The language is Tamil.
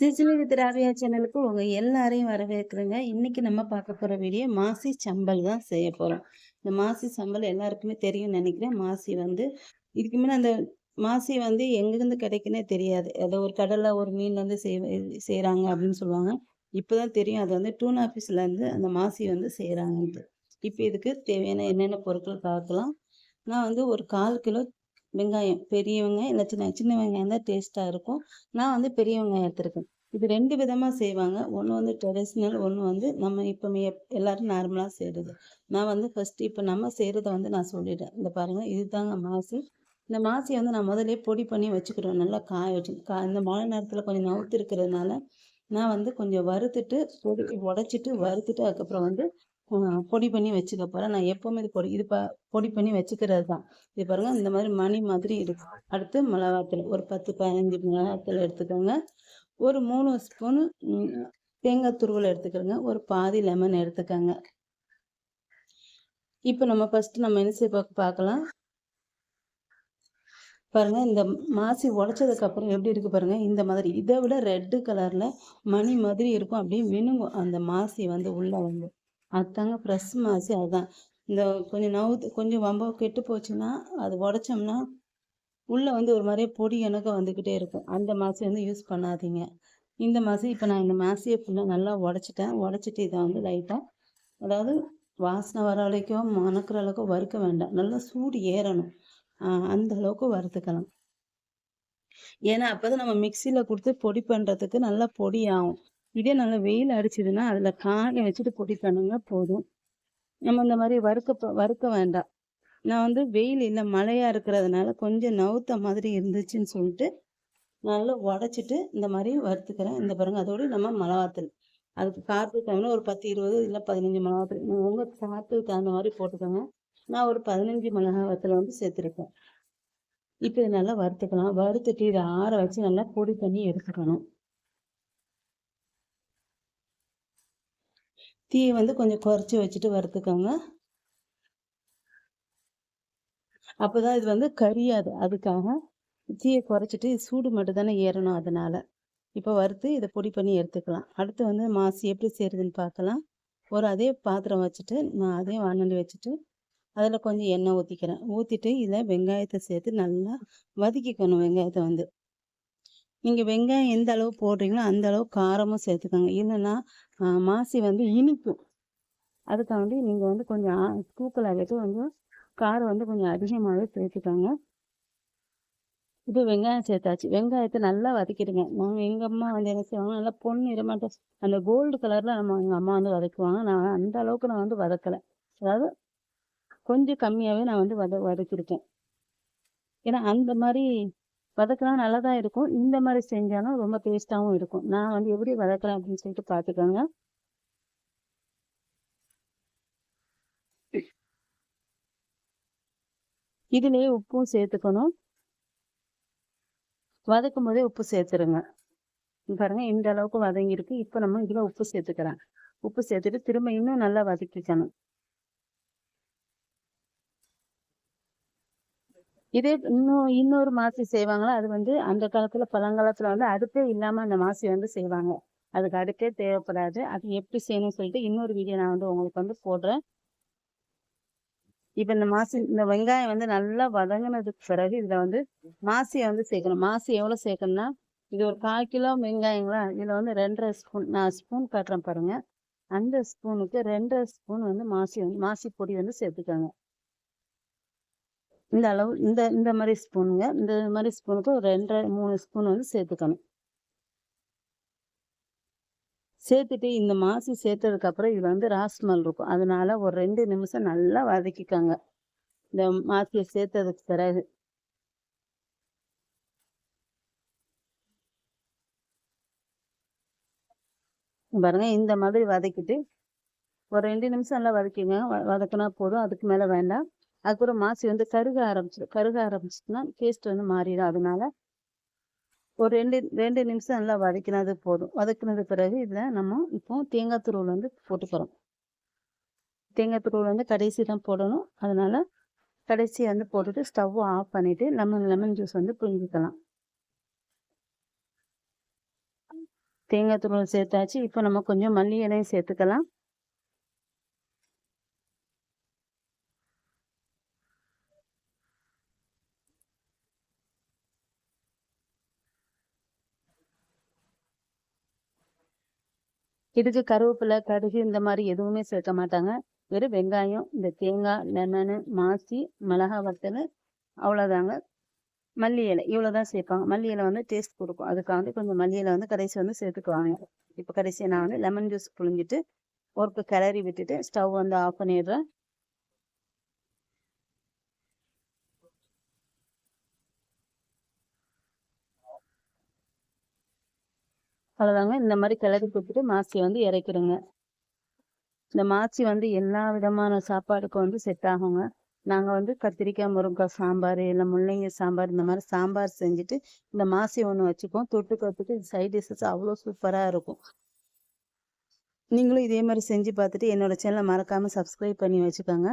சிசிலி திராவியா சேனலுக்கு உங்கள் எல்லாரையும் வரவேற்கிறேங்க. இன்னைக்கு நம்ம பார்க்க போகிற வீடியோ மாசி சம்பல் தான் செய்ய போகிறோம் இந்த மாசி சம்பல் எல்லாருக்குமே தெரியும்னு நினைக்கிறேன். மாசி வந்து இதுக்கு முன்னே அந்த மாசி வந்து எங்கேருந்து கிடைக்குன்னே தெரியாது. ஏதோ ஒரு கடலில் ஒரு மீன்லேருந்து செய் செய்கிறாங்க அப்படின்னு சொல்லுவாங்க. இப்போ தான் தெரியும். அது வந்து டூன் ஆஃபீஸ்லேருந்து அந்த மாசி வந்து செய்கிறாங்கன்ட்டு இப்போ இதுக்கு தேவையான என்னென்ன பொருட்கள் பார்க்கலாம். நான் வந்து ஒரு கால் கிலோ வெங்காயம் பெரிய வெங்காயம் இல்லை சின்ன சின்ன வெங்காயம் தான் டேஸ்ட்டாக இருக்கும். நான் வந்து பெரிய வெங்காயம் எடுத்திருக்கேன். இது ரெண்டு விதமாக செய்வாங்க. ஒன்று வந்து ட்ரெடிஷ்னல் ஒன்று வந்து நம்ம இப்போ எல்லாரும் நார்மலாக செய்கிறது நான் வந்து ஃபஸ்ட்டு இப்போ நம்ம செய்கிறத வந்து நான் சொல்லிட்டேன் இந்த பாருங்கள் இதுதாங்க மாசு. இந்த மாசியை வந்து நான் முதலே பொடி பண்ணி வச்சுக்கிறோம் நல்லா காய வச்சு கா இந்த மழை நேரத்தில் கொஞ்சம் நவுத்து இருக்கிறதுனால நான் வந்து கொஞ்சம் வறுத்துட்டு பொடி உடச்சிட்டு வறுத்துட்டு அதுக்கப்புறம் வந்து பொடி பண்ணி வச்சுக்க போகிறேன் நான் எப்போவுமே இது பொடி இது ப பொடி பண்ணி வச்சுக்கிறது தான் இது பாருங்கள் இந்த மாதிரி மணி மாதிரி இருக்கும் அடுத்து மிளகாத்தூள் ஒரு பத்து பதினஞ்சு மிளகாத்தூள் எடுத்துக்கோங்க. ஒரு மூணு ஸ்பூனு தேங்காய் துருவல் எடுத்துக்கிறோங்க ஒரு பாதி லெமன் எடுத்துக்கோங்க. இப்போ நம்ம ஃபஸ்ட்டு நம்ம என்ன செய்ய பார்க்கலாம். பாருங்க இந்த மாசி உடைச்சதுக்கு அப்புறம் எப்படி இருக்கு பாருங்க இந்த மாதிரி. இதை விட ரெட்டு கலர்ல மணி மாதிரி இருக்கும். அப்படியே மினுங்கும் அந்த மாசி வந்து உள்ள வந்து. அதுதாங்க ஃப்ரெஷ் மாசி அதுதான் இந்த கொஞ்சம் நவுத்து கொஞ்சம் வம்ப கெட்டு போச்சுன்னா அது உடச்சோம்னா உள்ளே வந்து ஒரு மாதிரியே பொடி எனக்கு வந்துக்கிட்டே இருக்கும். அந்த மாசி வந்து யூஸ் பண்ணாதீங்க. இந்த மாசி இப்போ நான் இந்த மாசியை ஃபுல்லாக நல்லா உடச்சிட்டேன். உடச்சிட்டு இதை வந்து லைட்டாக அதாவது வாசனை வர வரைக்கும் மணக்கிற அளவுக்கு வறுக்க வேண்டாம். நல்லா சூடு ஏறணும். அந்த அளவுக்கு வறுத்துக்கலாம். ஏன்னா அப்போ தான் நம்ம மிக்சியில் கொடுத்து பொடி பண்ணுறதுக்கு நல்லா பொடி ஆகும். இதே நல்லா வெயில் அடிச்சதுன்னா அதில் காய வச்சுட்டு பொடி போதும். நம்ம இந்த மாதிரி வறுக்க வறுக்க வேண்டாம். நான் வந்து வெயில் இல்லை மழையாக இருக்கிறதுனால கொஞ்சம் நவுத்த மாதிரி இருந்துச்சுன்னு சொல்லிட்டு நல்லா உடச்சிட்டு இந்த மாதிரி வறுத்துக்கிறேன். இந்த பாருங்க அதோடு நம்ம மிளகாத்தூள். அதுக்கு காரத்துக்கு தகுந்த ஒரு பத்து இருபது இல்லை பதினஞ்சு மிளகாத்தூள். உங்கள் காரத்துக்கு தகுந்த மாதிரி போட்டுக்கோங்க. நான் ஒரு பதினஞ்சு மிளகாத்தூள் வந்து சேர்த்துருக்கேன். இப்போ இதை நல்லா வறுத்துக்கலாம். வறுத்துட்டு இதை ஆற வச்சு நல்லா பொடி பண்ணி எடுத்துக்கணும். தீயை வந்து கொஞ்சம் குறைச்சி வச்சுட்டு வறுத்துக்கோங்க. அப்போதான் இது வந்து கரியாது அதுக்காக. தீயை குறைச்சிட்டு சூடு மட்டும் தானே ஏறணும் அதனால. இப்போ வறுத்து இதை பொடி பண்ணி எடுத்துக்கலாம். அடுத்து வந்து மாசி எப்படி செய்யறதுன்னு பார்க்கலாம். ஒரு அதே பாத்திரம் வச்சுட்டு நான் அதே வானொலி வச்சுட்டு அதில் கொஞ்சம் எண்ணெய் ஊற்றிக்கிறேன் ஊற்றிட்டு இதில் வெங்காயத்தை சேர்த்து நல்லா வதக்கிக்கணும் வெங்காயத்தை வந்து. நீங்கள் வெங்காயம் எந்த அளவு போடுறீங்களோ அந்த அளவு காரமும் சேர்த்துக்கோங்க. இல்லைன்னா மாசி வந்து இனிக்கும். அதுக்காண்டி நீங்கள் வந்து கொஞ்சம் தூக்கலாகிட்டு கொஞ்சம் காரம் வந்து கொஞ்சம் அதிகமாகவே சேர்த்துக்கோங்க. இது வெங்காயம் சேர்த்தாச்சு. வெங்காயத்தை நல்லா வதக்கிடுங்க. நாங்கள் எங்கள் அம்மா வந்து என்ன செய்வாங்க? நல்லா பொண்ணு இடமாட்டோம் அந்த கோல்டு கலரில் நம்ம எங்கள் அம்மா வந்து வதக்குவாங்க. நான் அந்த அளவுக்கு நான் வந்து வதக்கலை. அதாவது கொஞ்சம் கம்மியாகவே நான் வந்து வத வதக்கியிருக்கேன் ஏன்னா அந்த மாதிரி வதக்கினா நல்லா தான் இருக்கும். இந்த மாதிரி செஞ்சாலும் ரொம்ப டேஸ்ட்டாகவும் இருக்கும். நான் வந்து எப்படி வதக்கலாம் அப்படின்னு சொல்லிட்டு பார்த்துக்கோங்க. இதுலேயே உப்பும் சேர்த்துக்கணும். வதக்கும் போதே உப்பு சேர்த்துருங்க. பாருங்க இந்த அளவுக்கு வதங்கியிருக்கு. இப்போ நம்ம இதில் உப்பு சேர்த்துக்கிறேன். உப்பு சேர்த்துட்டு திரும்ப இன்னும் நல்லா வதக்கிக்கணும். இதே இன்னும் இன்னொரு மாசி செய்வாங்களோ? அது வந்து அந்த காலத்துல பழங்காலத்துல வந்து அடுப்பே இல்லாம அந்த மாசி வந்து செய்வாங்க. அதுக்கு அடுப்பே தேவைப்படாது. அது எப்படி செய்யணும்னு சொல்லிட்டு இன்னொரு வீடியோ நான் வந்து உங்களுக்கு வந்து போடுறேன். இப்ப இந்த மாசி இந்த வெங்காயம் வந்து நல்லா வதங்கினதுக்கு பிறகு இதுல வந்து மாசியை வந்து சேர்க்கணும். மாசி எவ்வளவு சேர்க்கணும்னா இது ஒரு கால் கிலோ வெங்காயங்களா? இதுல வந்து ரெண்டரை ஸ்பூன் நான் ஸ்பூன் காட்டுறேன் பாருங்க. அந்த ஸ்பூனுக்கு ரெண்டரை ஸ்பூன் வந்து மாசி வந்து மாசி பொடி வந்து சேர்த்துக்காங்க. இந்த அளவு இந்த இந்த மாதிரி ஸ்பூனுங்க. இந்த மாதிரி ஸ்பூனுக்கு ஒரு ரெண்டரை மூணு ஸ்பூன் வந்து சேர்த்துக்கணும். சேர்த்துட்டு இந்த மாசி சேர்த்ததுக்கப்புறம் இது வந்து ராஸ்மல் இருக்கும். அதனால ஒரு ரெண்டு நிமிஷம் நல்லா வதக்கிக்கோங்க. இந்த மாசியை சேர்த்ததுக்கு பிறகு. பாருங்க இந்த மாதிரி வதக்கிட்டு ஒரு ரெண்டு நிமிஷம் நல்லா வதக்கிங்க வதக்கினா போதும். அதுக்கு மேலே வேண்டாம். அதுக்கப்புறம் மாசி வந்து கருக ஆரம்பிச்சிடும் கருக ஆரம்பிச்சிட்டுனா டேஸ்ட் வந்து மாறிடும் அதனால ஒரு ரெண்டு ரெண்டு நிமிஷம் நல்லா வதக்கினது போதும். வதக்கினது பிறகு இதில் நம்ம இப்போ தேங்காய் துருவல் வந்து போட்டுக்கிறோம். தேங்காய் துருவல் வந்து கடைசி தான் போடணும். அதனால் கடைசி வந்து போட்டுட்டு ஸ்டவ் ஆஃப் பண்ணிவிட்டு லெமன் லெமன் ஜூஸ் வந்து புரிஞ்சிக்கலாம் தேங்காய் துருவல் சேர்த்தாச்சு. இப்போ நம்ம கொஞ்சம் மல்லி இலையும் சேர்த்துக்கலாம். இதுக்கு கருவேப்பிலை கடுகு இந்த மாதிரி எதுவுமே சேர்க்க மாட்டாங்க. வெறும் வெங்காயம் இந்த தேங்காய் லெமனு மாசி மிளகா வத்தல் அவ்வளோதாங்க மல்லி இலை இவ்வளோ தான் சேர்ப்பாங்க. மல்லி இலை வந்து டேஸ்ட் கொடுக்கும். அதுக்காக வந்து கொஞ்சம் மல்லி இலை வந்து கடைசி வந்து சேர்த்துக்குவாங்க. இப்போ கடைசியை நான் வந்து லெமன் ஜூஸ் புழிஞ்சிட்டு ஒருக்கு கிளறி விட்டுட்டு ஸ்டவ் வந்து ஆஃப் பண்ணிடுறேன். அவ்வளோதாங்க இந்த மாதிரி கிளறி கொடுத்துட்டு மாசியை வந்து இறக்கிடுங்க இந்த மாசி வந்து எல்லா விதமான சாப்பாடுக்கும் வந்து செட் ஆகுங்க. நாங்கள் வந்து கத்திரிக்காய் முருங்கைக்காய் சாம்பார் இல்லை முள்ளங்கி சாம்பார் இந்த மாதிரி சாம்பார் செஞ்சுட்டு இந்த மாசி ஒன்று வச்சுப்போம் தொட்டுக்கிறதுக்கு சைட் டிஷ்ஷஸ் அவ்வளோ சூப்பராக இருக்கும். நீங்களும் இதே மாதிரி செஞ்சு பார்த்துட்டு என்னோட சேனலை மறக்காமல் சப்ஸ்கிரைப் பண்ணி வச்சுக்கோங்க.